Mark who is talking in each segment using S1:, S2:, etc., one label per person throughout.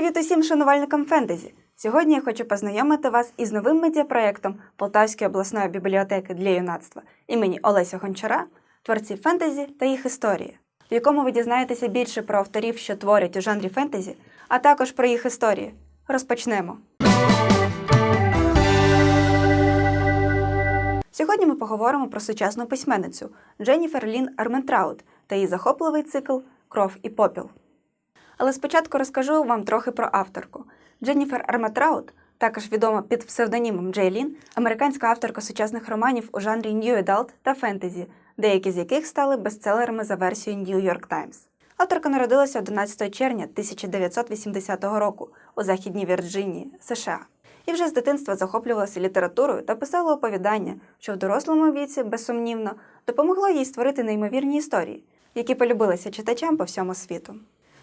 S1: Привіт усім шанувальникам фентезі! Сьогодні я хочу познайомити вас із новим медіапроєктом Полтавської обласної бібліотеки для юнацтва імені Олеся Гончара, творців фентезі та їх історії, в якому ви дізнаєтеся більше про авторів, що творять у жанрі фентезі, а також про їх історії. Розпочнемо. Сьогодні ми поговоримо про сучасну письменницю Дженніфер Лін Арментраут та її захопливий цикл Кров і попіл. Але спочатку розкажу вам трохи про авторку. Дженніфер Арматраут, також відома під псевдонімом Джейлін, американська авторка сучасних романів у жанрі New Adult та фентезі, деякі з яких стали бестселерами за версією New York Times. Авторка народилася 11 червня 1980 року у Західній Вірджинії, США. І вже з дитинства захоплювалася літературою та писала оповідання, що в дорослому віці, безсумнівно, допомогло їй створити неймовірні історії, які полюбилися читачам по всьому світу.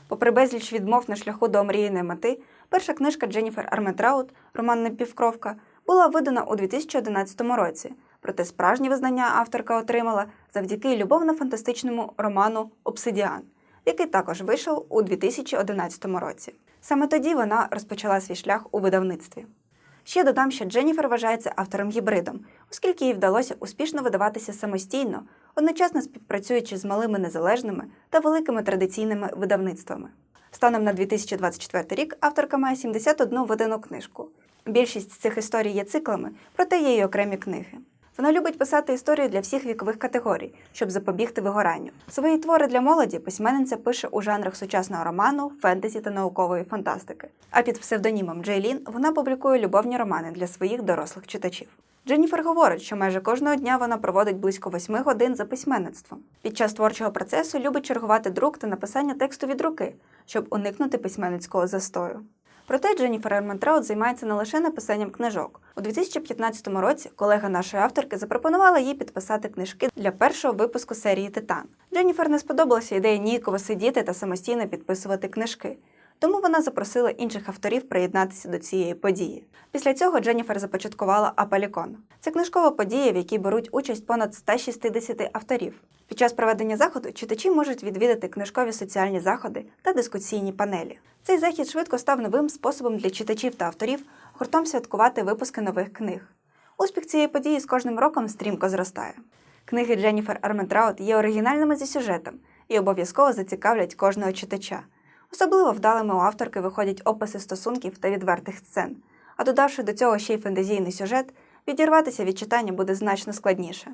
S1: Попри безліч відмов на шляху до омріяної мети, перша книжка Дженніфер Арметраут Роман Напівкровка була видана у 2011 році. Проте справжнє визнання авторка отримала завдяки любовно-фантастичному роману Обсидіан, який також вийшов у 2011 році. Саме тоді вона розпочала свій шлях у видавництві. Ще додам, що Дженніфер вважається автором-гібридом, оскільки їй вдалося успішно видаватися самостійно, одночасно співпрацюючи з малими незалежними та великими традиційними видавництвами. Станом на 2024 рік авторка має 71 видану книжку. Більшість цих історій є циклами, проте є й окремі книги. Вона любить писати історії для всіх вікових категорій, щоб запобігти вигоранню. Свої твори для молоді письменниця пише у жанрах сучасного роману, фентезі та наукової фантастики. А під псевдонімом Джейлін вона публікує любовні романи для своїх дорослих читачів. Дженніфер говорить, що майже кожного дня вона проводить близько восьми годин за письменництвом. Під час творчого процесу любить чергувати друк та написання тексту від руки, щоб уникнути письменницького застою. Проте Дженніфер Ерментраут займається не лише написанням книжок. У 2015 році колега нашої авторки запропонувала їй підписати книжки для першого випуску серії Титан. Дженніфер не сподобалася ідея ніяково сидіти та самостійно підписувати книжки. Тому вона запросила інших авторів приєднатися до цієї події. Після цього Дженніфер започаткувала Апалікон. Це книжкова подія, в якій беруть участь понад 160 авторів. Під час проведення заходу читачі можуть відвідати книжкові соціальні заходи та дискусійні панелі. Цей захід швидко став новим способом для читачів та авторів гуртом святкувати випуски нових книг. Успіх цієї події з кожним роком стрімко зростає. Книги Дженніфер Арментраут є оригінальними за сюжетом і обов'язково зацікавлять кожного читача. Особливо вдалими у авторки виходять описи стосунків та відвертих сцен. А додавши до цього ще й фентезійний сюжет, відірватися від читання буде значно складніше.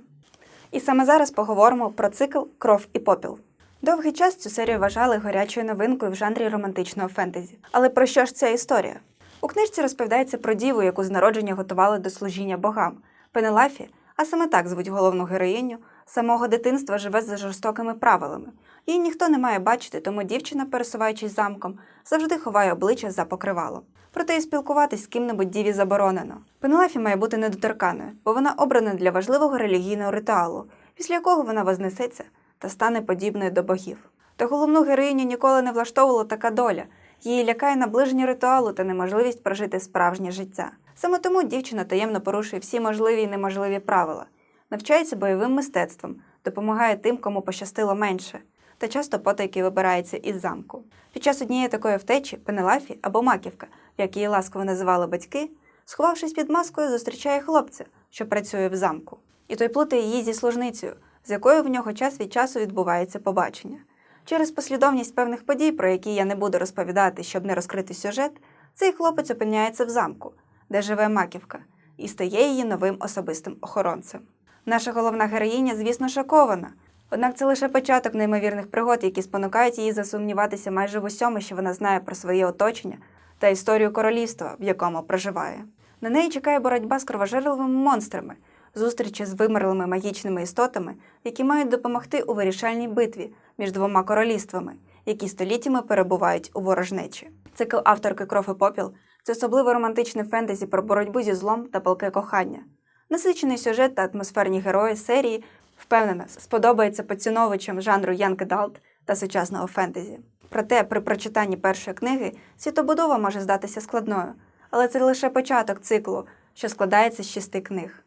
S1: І саме зараз поговоримо про цикл Кров і попіл. Довгий час цю серію вважали гарячою новинкою в жанрі романтичного фентезі. Але про що ж ця історія? У книжці розповідається про діву, яку з народження готували до служіння богам. Пенелафі, а саме так звуть головну героїню, самого дитинства живе за жорстокими правилами. Її ніхто не має бачити, тому дівчина, пересуваючись замком, завжди ховає обличчя за покривало. Проте і спілкуватись з ким-небудь діві заборонено. Пенелафі має бути недоторканою, бо вона обрана для важливого релігійного ритуалу, після якого вона вознесеться та стане подібною до богів. Та головну героїню ніколи не влаштовувала така доля. Її лякає наближення ритуалу та неможливість прожити справжнє життя. Саме тому дівчина таємно порушує всі можливі і неможливі правила, навчається бойовим мистецтвом, допомагає тим, кому пощастило менше, та часто потайки вибирається із замку. Під час однієї такої втечі Пенелафі або Маківка, як її ласково називали батьки, сховавшись під маскою, зустрічає хлопця, що працює в замку, і той плутає її зі служницею, з якою в нього час від часу відбувається побачення. Через послідовність певних подій, про які я не буду розповідати, щоб не розкрити сюжет, цей хлопець опиняється в замку, де живе маківка, і стає її новим особистим охоронцем. Наша головна героїня, звісно, шокована. Однак це лише початок неймовірних пригод, які спонукають її засумніватися майже в усьому, що вона знає про своє оточення та історію королівства, в якому проживає. На неї чекає боротьба з кровожерливими монстрами, зустрічі з вимерлими магічними істотами, які мають допомогти у вирішальній битві між двома королівствами, які століттями перебувають у ворожнечі. Цикл авторки Кров і попіл це особливо романтичне фентезі про боротьбу зі злом та палке кохання. Насичений сюжет та атмосферні герої серії впевнена сподобається поціновувачам жанру Young Adult та сучасного фентезі. Проте при прочитанні першої книги світобудова може здатися складною, але це лише початок циклу, що складається з шести книг.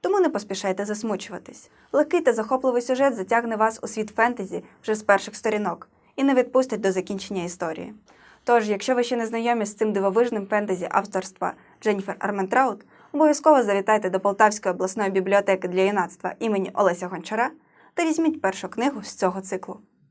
S1: Тому не поспішайте засмучуватись. Легкий та захопливий сюжет затягне вас у світ фентезі вже з перших сторінок і не відпустить до закінчення історії. Тож, якщо ви ще не знайомі з цим дивовижним фентезі авторства Дженніфер Арментраут, обов'язково завітайте до Полтавської обласної бібліотеки для юнацтва імені Олеся Гончара та візьміть першу книгу з цього циклу.